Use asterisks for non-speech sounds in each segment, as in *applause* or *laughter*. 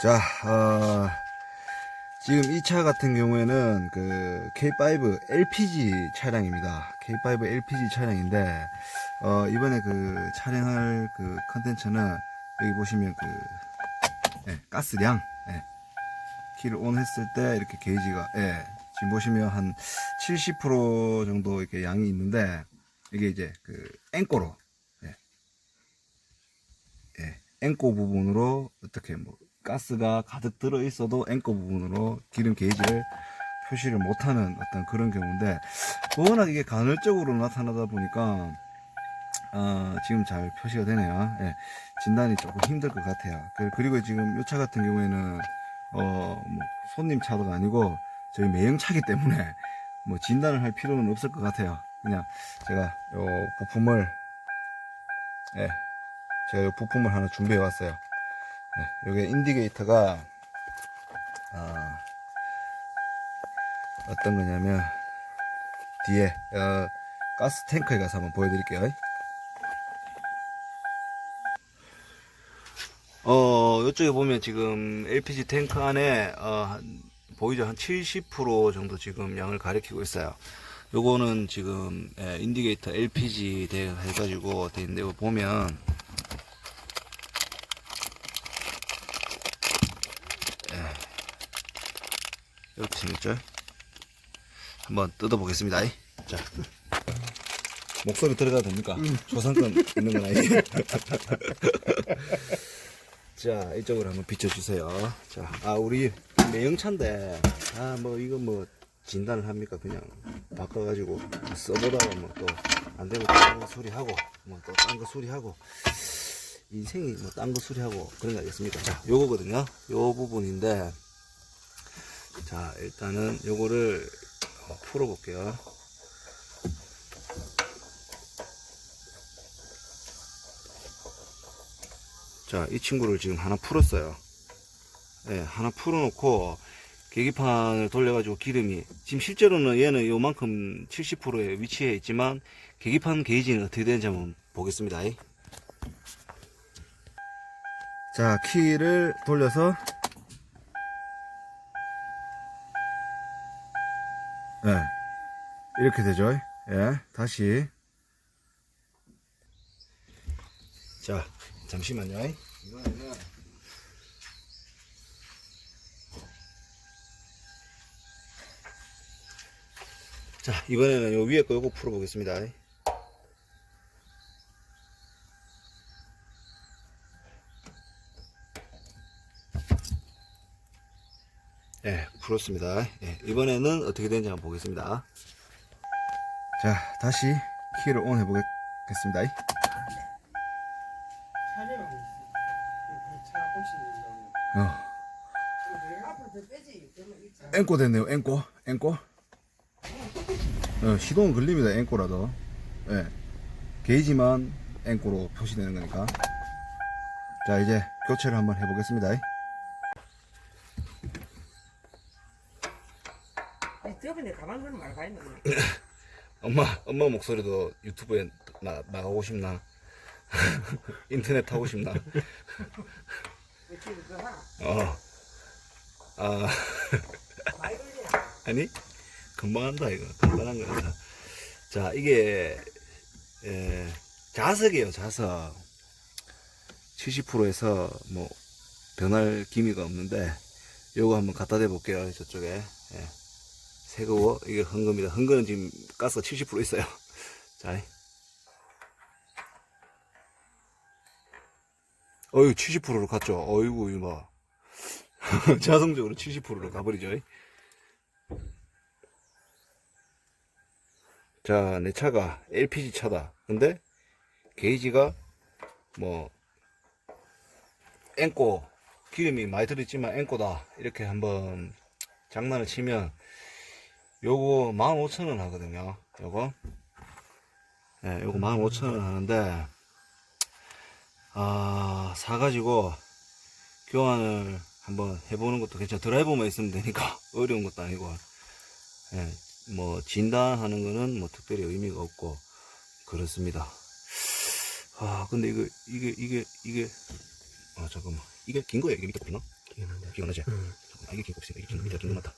자, 어, 지금 이 차 같은 경우에는 그 K5 LPG 차량입니다. K5 LPG 차량인데, 어, 이번에 그 촬영할 그 컨텐츠는 여기 보시면 그, 예, 가스량, 예, 키를 온 했을 때 이렇게 게이지가, 예, 지금 보시면 한 70% 정도 이렇게 양이 있는데, 이게 이제 그 앵꼬로, 예, 예, 앵꼬 부분으로 어떻게 뭐 가스가 가득 들어 있어도 앵꼬 부분으로 기름 게이지를 표시를 못하는 어떤 그런 경우인데 워낙 이게 간헐적으로 나타나다 보니까 어, 지금 잘 표시가 되네요. 예, 진단이 조금 힘들 것 같아요. 그- 그리고 지금 이 차 같은 경우에는 어, 뭐 손님 차도 아니고 저희 매형차기 때문에 뭐 진단을 할 필요는 없을 것 같아요. 그냥 제가 요 부품을 예, 제가 이 부품을 하나 준비해 왔어요. 네, 요게 인디게이터가 아, 어떤 거냐면 뒤에 어, 가스 탱크에 가서 한번 보여드릴게요. 어, 이쪽에 보면 지금 LPG 탱크 안에 어, 한- 보이죠? 한 70% 정도 지금 양을 가리키고 있어요. 요거는 지금 예, 인디게이터 LPG 대 해가지고 돼 있는데 보면 이렇게 생겼 죠? 한번 뜯어보겠습니다. 자, 목소리 들어가도 됩니까? 조상권 있는 건 아니에요. *laughs* 자, 이쪽으로 한번 비춰주세요. 자, 아, 우리 매형차인데, 아, 뭐, 이거 뭐, 진단을 합니까? 그냥 바꿔가지고 써보다가 뭐 또 안 되면 딴거 수리하고, 뭐 또 딴 거 수리하고, 인생이 뭐 딴 거 수리하고 그런 거 아니겠습니까? 자, 요거거든요. 요 부분인데, 자, 일단은 요거를 어, 풀어 볼게요. 자, 이 친구를 지금 하나 풀었어요. 예, 하나 풀어 놓고, 계기판을 돌려가지고 기름이, 지금 실제로는 얘는 요만큼 70%에 위치해 있지만, 계기판 게이지는 어떻게 되는지 한번 보겠습니다. 자, 키를 돌려서, 예, 이렇게 되죠. 예, 다시. 자, 잠시만요. 자, 이번에는 요 위에 거 요거 풀어 보겠습니다. 예, 풀었습니다. 예, 이번에는 어떻게 되는지 한번 보겠습니다. 자, 다시 키를 온 해보겠습니다. 어. 앵꼬 됐네요. 앵꼬, 앵꼬. 어, 시동은 걸립니다. 앵꼬라도. 예. 게이지만 앵꼬로 표시되는 거니까. 자, 이제 교체를 한번 해보겠습니다. 저번에 가만 두면 말가 있는 거야. 엄마, 엄마 목소리도 유튜브에 나, 나가고 싶나? *laughs* 인터넷 하고 싶나? 어떻게 그거 하? 어. 아, 많이. *laughs* 아니? 금방 한다, 이거. 간단한 거다. 자, 이게, 에, 자석이에요, 자석. 70%에서 뭐, 변할 기미가 없는데, 요거 한번 갖다 대 볼게요, 저쪽에. 예. 새거고, 이게 흥거입니다. 흥거는 지금 가스가 70% 있어요. *laughs* 자. 어유 70%로 갔죠. 어이구, 이거 봐. *laughs* 자성적으로 70%로 가버리죠. 자, 내 차가 LPG 차다. 근데 게이지가 뭐 앵꼬 기름이 많이 들어있지만 앵꼬다. 이렇게 한번 장난을 치면 요거 15,000원 하거든요. 요거. 예, 요거 15,000원 하는데 아, 사가지고 교환을 한번 해보는 것도 괜찮아. 드라이버만 있으면 되니까 *laughs* 어려운 것도 아니고. 예, 뭐 진단하는 거는 뭐 특별히 의미가 없고 그렇습니다. 아 근데 이거 이게 이게 이게 아 잠깐만 이게 긴 거예요 이게 밑에 보이나? 있는데. 기가 나지? 음. 아, 이게 기가 없으니까 이게 밑에 좀 많다.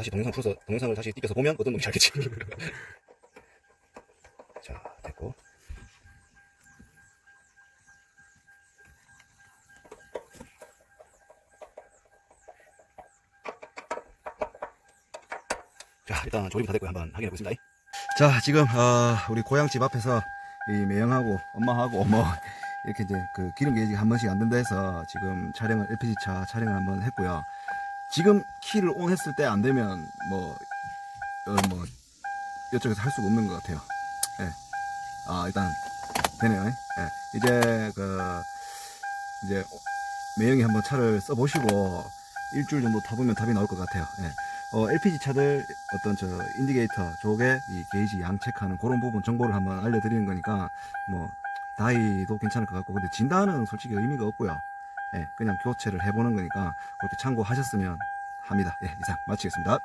다시 동영상 풀어서 동영상을 다시 띄워서 보면 어떤 놈인지 알겠지? *laughs* 자, 됐고. 자, 일단 조립 다 됐고요. 한번 확인해 보겠습니다. 자, 지금 어, 우리 고향집 앞에서 이 매형하고 엄마하고 뭐 이렇게 이제 그 기름 게이지가 한 번씩 안 된다 해서 지금 촬영을 LPG 차 촬영을 한번 했고요. 지금 키를 온 했을 때 안 되면 뭐, 어, 뭐 이쪽에서 할 수가 없는 것 같아요. 예. 아 일단 되네요. 예. 이제 그 이제 매형이 한번 차를 써보시고 일주일 정도 타보면 답이 나올 것 같아요. 예. 어, LPG 차들 어떤 저 인디게이터 쪽에 이 게이지 양 체크하는 그런 부분 정보를 한번 알려드리는 거니까 뭐 다이도 괜찮을 것 같고 근데 진단은 솔직히 의미가 없고요. 예, 그냥 교체를 해보는 거니까 그렇게 참고하셨으면 합니다. 예, 이상 마치겠습니다.